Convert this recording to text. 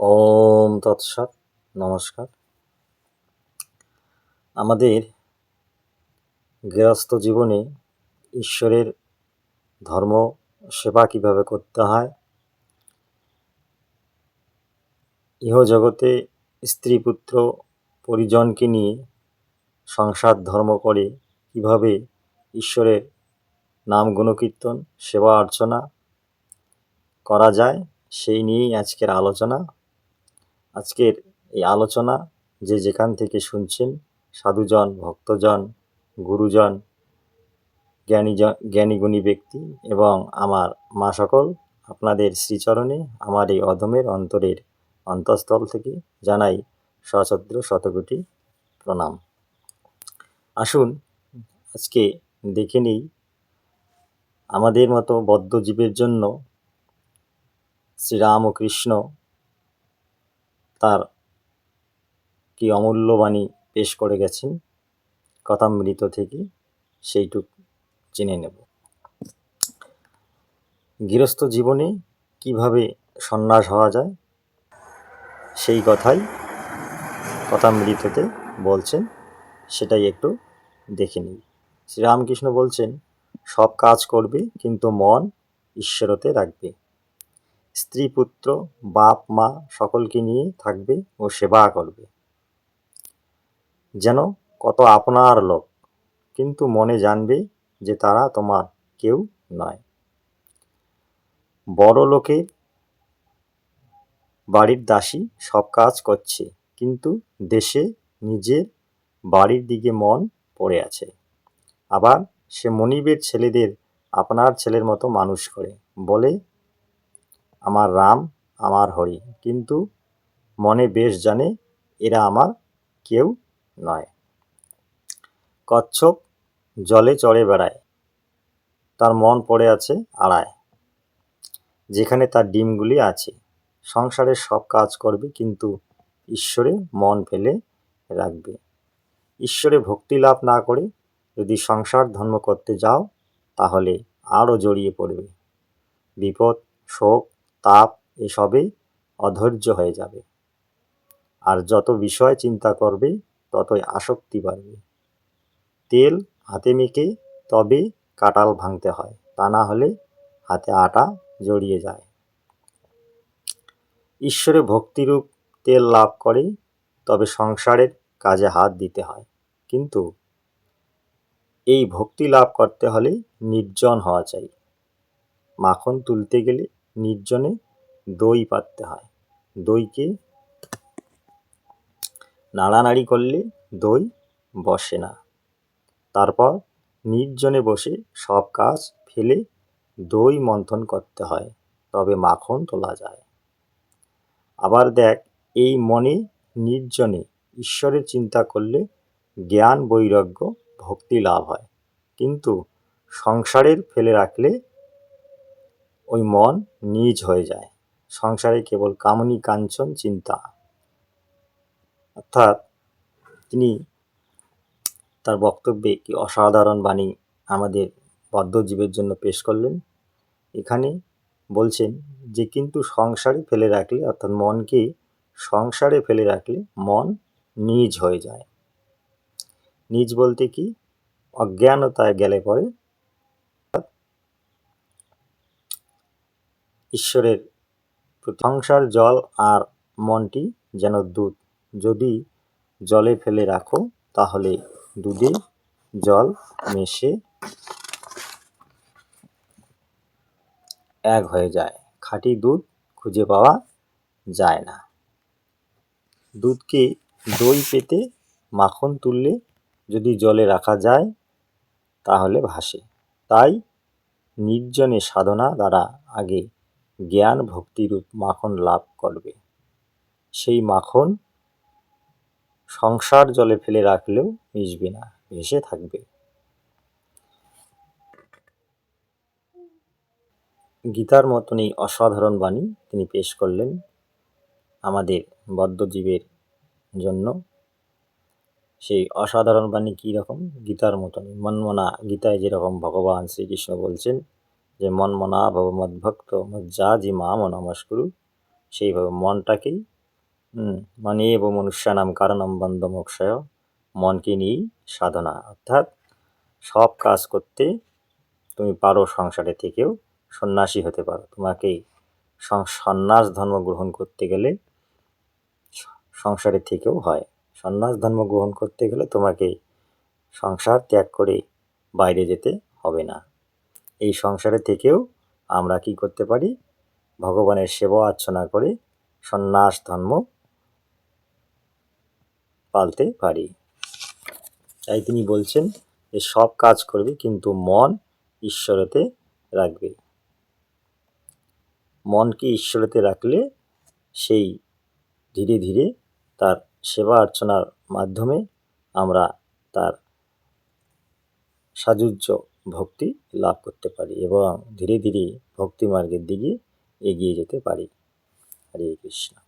ওম তৎসৎ, নমস্কার। আমাদের গৃহস্থ জীবনে ঈশ্বরের ধর্ম সেবা কীভাবে করতে হয়? ইহ জগতে স্ত্রী পুত্র পরিজনকে নিয়ে সংসার ধর্ম করে কীভাবে ঈশ্বরের নাম গুণকীর্তন, সেবা অর্চনা করা যায়, সেই নিয়েই আজকের আলোচনা। আজকের এই আলোচনা যে যেখান থেকে শুনছেন, সাধুজন, ভক্তজন, গুরুজন, জ্ঞানীজন, জ্ঞানীগুণী ব্যক্তি এবং আমার মা সকল, আপনাদের শ্রীচরণে আমার এই অধমের অন্তরের অন্তঃস্থল থেকে জানাই সশ্রদ্ধ শতকোটি প্রণাম। আসুন, আজকে দেখে নিই আমাদের মতো বদ্ধজীবের জন্য শ্রীরাম ও কৃষ্ণ তার কি অমূল্য বাণী পেশ করে গেছেন? কথামৃত থেকে সেইটুক জেনে নেব। গৃহস্থ জীবনে কীভাবে সন্ন্যাস হওয়া যায়? সেই কথাই কথামৃততে বলছেন, সেটাই একটু দেখে নিই। শ্রীরামকৃষ্ণ বলছেন, সব কাজ করবে কিন্তু মন ঈশ্বরতে রাখবে। স্ত্রী, পুত্র, বাপ, মা সকলকে নিয়ে থাকবে ও সেবা করবে। যেন কত আপনার লোক, কিন্তু মনে জানবে যে তারা তোমার কেউ নয়। বড় লোকের বাড়ির দাসী সব কাজ করছে, কিন্তু দেশে নিজের বাড়ির দিকে মন পড়ে আছে। আবার সে মনিবের ছেলেদের আপনার ছেলের মতো মানুষ করে, বলে আমার রাম, আমার হরি। কিন্তু মনে বেশ জানে এরা আমার কেউ নয়। কচ্ছপ জলে চড়ে বেড়ায়। তার মন পড়ে আছে আড়ায়। যেখানে তার ডিমগুলি আছে। সংসারের সব কাজ করবে, কিন্তু ঈশ্বরে মন ফেলে রাখবে। ঈশ্বরে ভক্তি লাভ না করে যদি সংসার ধর্ম করতে যাও, তাহলে আরও জড়িয়ে পড়বে। বিপদ, শোক তাপ এসবে অধৈর্য হয়ে যাবে। আর যত বিষয় চিন্তা করবে, ততই আসক্তি বাড়বে। তেল হাতে মেখে তবে কাটাল ভাঙতে হয়, তা না হলে হাতে আটা জড়িয়ে যায়। ঈশ্বরে ভক্তিরূপ তেল লাভ করে, তবে সংসারের কাজে হাত দিতে হয়। কিন্তু এই ভক্তি লাভ করতে হলে নির্জন হওয়া চাই। মাখন তুলতে গেলে নির্জনে দই পাততে হয়। দইকে নাড়ানাড়ি করলে দই বসে না। তারপর নির্জনে বসে সব কাজ ফেলে দই মন্থন করতে হয়, তবে মাখন তোলা যায়। আবার দেখ, এই মনে নির্জনে ঈশ্বরের চিন্তা করলে জ্ঞান বৈরাগ্য ভক্তি লাভ হয়। কিন্তু সংসারের ফেলে রাখলে ওই মন নিজ হয়ে যায়। সংসারে কেবল কামনি, কাঞ্চন, চিন্তা। অর্থাৎ তিনি তার বক্তব্যে কি অসাধারণ বাণী আমাদের বদ্ধজীবের জন্য পেশ করলেন। এখানে বলছেন যে, কিন্তু সংসারে ফেলে রাখলে, অর্থাৎ মনকে সংসারে ফেলে রাখলে মন নিজ হয়ে যায়। নিজ বলতে কি? অজ্ঞানতায় গেলে পরে ঈশ্বরের সংসার, জল আর মনটি যেন দুধ। যদি জলে ফেলে রাখো, তাহলে দুধে জল মেশে এক হয়ে যায়। খাঁটি দুধ খুঁজে পাওয়া যায় না। দুধকে দই পেতে মাখন তুললে যদি জলে রাখা যায়, তাহলে ভাসে। তাই নির্জনে সাধনা দ্বারা আগে জ্ঞান ভক্তিরূপ মাখন লাভ করবে। সেই মাখন সংসার জলে ফেলে রাখলেও মিশবে না, ভেসে থাকবে। গীতার মতন এই অসাধারণ বাণী তিনি পেশ করলেন আমাদের বদ্ধজীবের জন্য। সেই অসাধারণ বাণী কী রকম? গীতার মতনই মনমনা গীতায় যেরকম ভগবান শ্রীকৃষ্ণ বলছেন যে মন মনমনা ভব মদ্ভক্ত মজ্জাজি মাম নমস্কুরু সেইভাবে মনটাকেই মানে এব মনুষ্যানাম কারণম বন্ধ মোক্ষয়, মনকে নিয়েই সাধনা। অর্থাৎ সব কাজ করতে তুমি পারো সংসারে থেকেও সন্ন্যাসী হতে পারো। তোমাকে সন্ন্যাস ধর্ম গ্রহণ করতে গেলে সংসারে থেকেও হয়। সন্ন্যাস ধর্ম গ্রহণ করতে গেলে তোমাকে সংসার ত্যাগ করে বাইরে যেতে হবে না। এই সংসারে থেকেও আমরা কি করতে পারি? ভগবানের সেবা অর্চনা করে সন্ন্যাস ধর্ম পালতে পারি। তাই তিনি বলছেন যে সব কাজ করবে কিন্তু মন ঈশ্বরতে রাখবে। মনকে ঈশ্বরতে রাখলে সেই ধীরে ধীরে তার সেবা অর্চনার মাধ্যমে আমরা তার সাযুজ্য ভক্তি লাভ করতে পারি এবং ধীরে ধীরে ভক্তি মার্গের দিকে এগিয়ে যেতে পারি। হরে কৃষ্ণ।